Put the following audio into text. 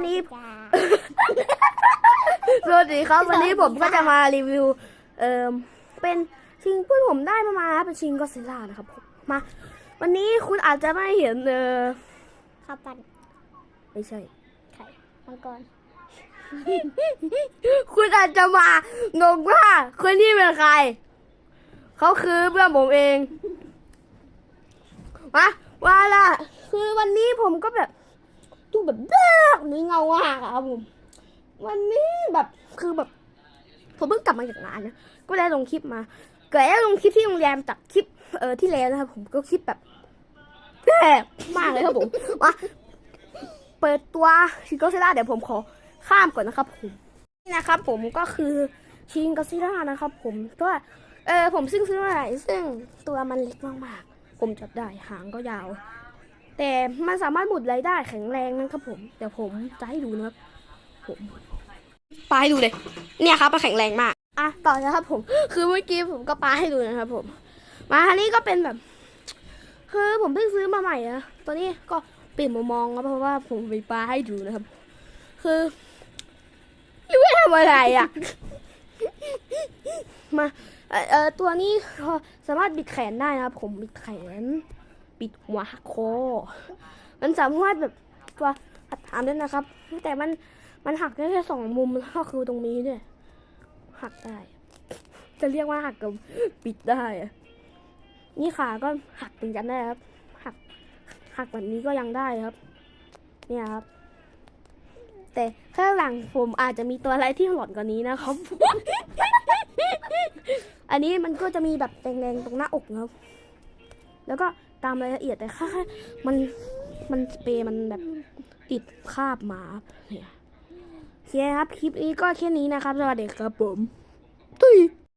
วันนี้ สวัสดีครับ วันนี้ผมก็จะมารีวิว เอ่อ เป็นชิงที่ผมได้มามาเป็นชิงก็ซิล่านะครับผมมา วันนี้คุณอาจจะไม่เห็นเออข้าวปั้นไม่ใช่ไข่มังกร คุณอาจจะมางงว่าคนที่เป็นใคร เขาคือเพื่อนผมเอง มาว่าละคือวันนี้ผมก็แบบ ดูแบบแบบนี้เงามากอะครับผมวันนี้แบบคือแบบผมเพิ่งกลับมาจากงานนะก็ได้ลงคลิปมาเกิดได้ลงคลิปที่โรงแรมจากคลิปเออที่แล้วนะครับ ผมก็คลิปแบบแบบมากเลยครับผมมาเปิดตัวชิโกเซล่าเดี๋ยวผมขอข้ามก่อนนะครับผมนี่นะครับ ผมก็คือชิงก o ซิล่านะครับ ผมตัวเออผมซึ่งซื้อมาใหม่ซึ่งตัวมันเล็กมากๆผมจับได้หางก็ยาว แต่มันสามารถหมุดไรได้แข็งแรงนะครับผมเดี๋ยวผมจะให้ดูนะครับผมปาให้ดูเลย เนี่ยครับมันแข็งแรงมากอะต่อนะครับผม คือเมื่อกี้ผมก็ปาให้ดูนะครับผม มาอันนี้ก็เป็นแบบ คือผมเพิ่งซื้อมาใหม่นะตัวนี้ก็เปลี่ยนมุมมองครับเพราะว่าผมไปปาให้ดูนะครับ คือไม่รู้จะทำอะไรอะมาเอ่อเออตัวนี้สามารถบิดแขนได้นะครับ ผมบิดแขน บิดหัวหักคอ มันสามารถแบบตัวหัดถามด้นะครับ แต่มันมันหักได้แค่สองมุมก็คือตรงนี้เนี่ยหักได้ จะเรียกว่าหักกับปิดได้นี่ขาก็หักเหมือนกันได้ครับ หักหักแบบนี้ก็ยังได้ครับ เนี่ยครับ แต่ข้างหลังผมอาจจะมีตัวอะไรที่หลอนกว่านี้นะครับ อันนี้มันก็จะมีแบบแดงๆตรงหน้าอกครับ แล้วก็ ตามรายละเอียดแต่ค่ามันมันสเปรย์มันแบบติดคาบมาเนี่ยโอเคครับ คลิปนี้ก็แค่นี้นะครับ สวัสดีครับผม